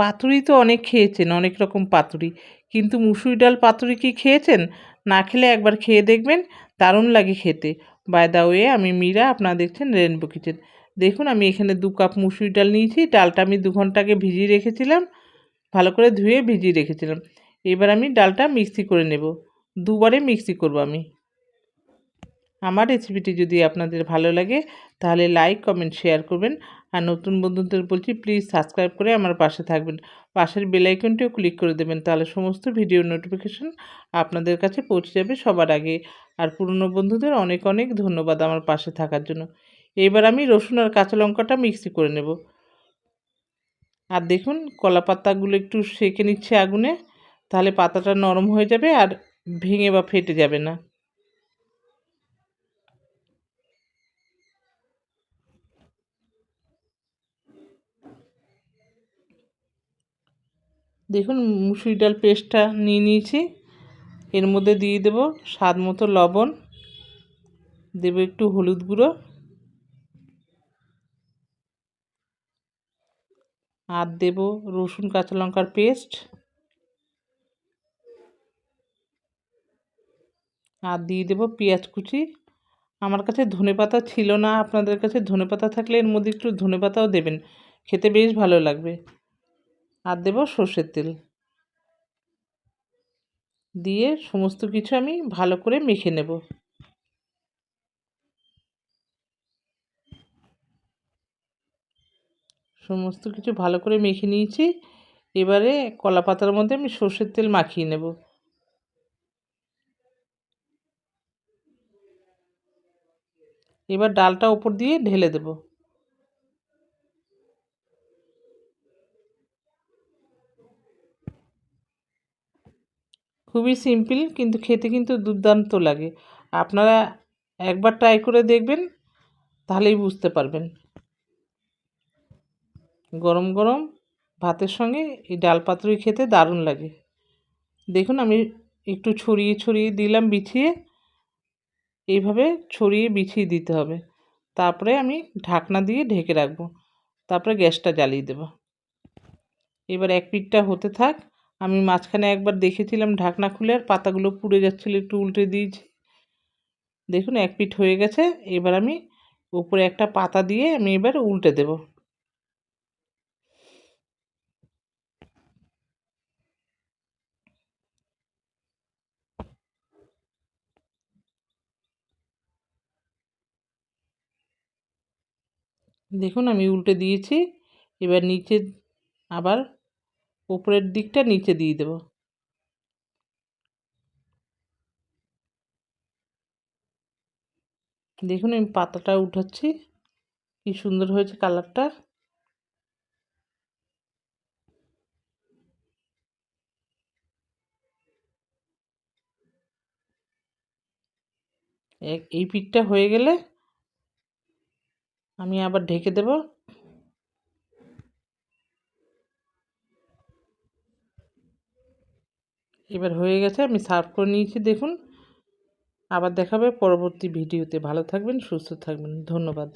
পাতুরি তো অনেক খেয়েছেন, অনেক রকম পাতুরি। কিন্তু মুসুরি ডাল পাতুরি কি খেয়েছেন? না খেলে একবার খেয়ে দেখবেন, দারুণ লাগে খেতে। বাই দা ওয়ে আমি মীরা, আপনারা দেখছেন রেনবো কিচেন দেখুন, আমি এখানে দু কাপ মুসুরি ডাল নিয়েছি, ডালটা আমি দু ঘণ্টা আগে ভিজিয়ে রেখেছিলাম, ভালো করে ধুয়ে ভিজিয়ে রেখেছিলাম। এবার আমি ডালটা মিক্সি করে নেব, দুবারে মিক্সি করব আমি। আমার রেসিপিটি যদি আপনাদের ভালো লাগে, তাহলে লাইক কমেন্ট শেয়ার করবেন। আর নতুন বন্ধুদের বলছি প্লিজ সাবস্ক্রাইব করে আমার পাশে থাকবেন। পাশের বেলাইকনটিও ক্লিক করে দেবেন, তাহলে সমস্ত ভিডিও নোটিফিকেশন আপনাদের কাছে পৌঁছে যাবে সবার আগে। আর পুরনো বন্ধুদের অনেক অনেক ধন্যবাদ আমার পাশে থাকার জন্য। এবার আমি রসুন আর কাঁচা লঙ্কাটা মিক্সি করে নেব। আর দেখুন, কলা পাতাগুলো একটু সেঁকে নিচ্ছে আগুনে, তাহলে পাতাটা নরম হয়ে যাবে আর ভেঙে বা ফেটে যাবে না। দেখুন, মুসুরি ডাল পেস্টটা নিয়ে নিয়েছি। এর মধ্যে দিয়ে দেব স্বাদ মতো লবণ। দেব একটু হলুদ গুঁড়ো। আর দেব রসুন, কাঁচা লঙ্কার পেস্ট আর দিয়ে দেবো পেঁয়াজ কুচি। আমার কাছে ধনে পাতা ছিল না। আপনাদের কাছে ধনে পাতা থাকলে এর মধ্যে একটু ধনে পাতাও দেবেন। খেতে বেশ ভালো লাগবে। আর দেব সর্ষের তেল। দিয়ে সমস্ত কিছু আমি ভালো করে মেখে নেব। সমস্ত কিছু ভালো করে মেখে নিয়েছি। এবারে কলা পাতার মধ্যে আমি সর্ষের তেল মাখিয়ে নেব। এবার ডালটা ওপর দিয়ে ঢেলে দেবো। খুবই সিম্পল, কিন্তু খেতে কিন্তু দুর্দান্ত লাগে। আপনারা একবার ট্রাই করে দেখবেন, তাহলেই বুঝতে পারবেন। গরম গরম ভাতের সঙ্গে এই ডাল পাতুরি খেতে দারুণ লাগে। দেখুন, আমি একটু ছড়িয়ে ছড়িয়ে দিলাম বিছিয়ে। এইভাবে ছড়িয়ে বিছিয়ে দিতে হবে। তারপরে আমি ঢাকনা দিয়ে ঢেকে রাখব। তারপরে গ্যাসটা জ্বালিয়ে দেবো। এবার এক পিঠটা হতে থাক। আমি মাঝখানে একবার দেখেছিলাম ঢাকনা খুলে আর পাতাগুলো পুড়ে যাচ্ছিল, একটু উল্টে দিয়েছি। দেখুন, এক পিঠ হয়ে গেছে। এবার আমি উপরে একটা পাতা দিয়ে আমি এবার উল্টে দেব। দেখুন, আমি উল্টে দিয়েছি। এবার নিচে আবার উপরের দিকটা নিচে দিয়ে দেব। দেখুন আমি পাতাটা উঠাচ্ছি, কি সুন্দর হয়েছে কালারটা। এই পিঠটা হয়ে গেলে আমি আবার ঢেকে দেব। এবার হয়ে গেছে, আমি সার্ভ করে নিয়েছি, দেখুন। আবার দেখাবে পরবর্তী ভিডিওতে। ভালো থাকবেন, সুস্থ থাকবেন। ধন্যবাদ।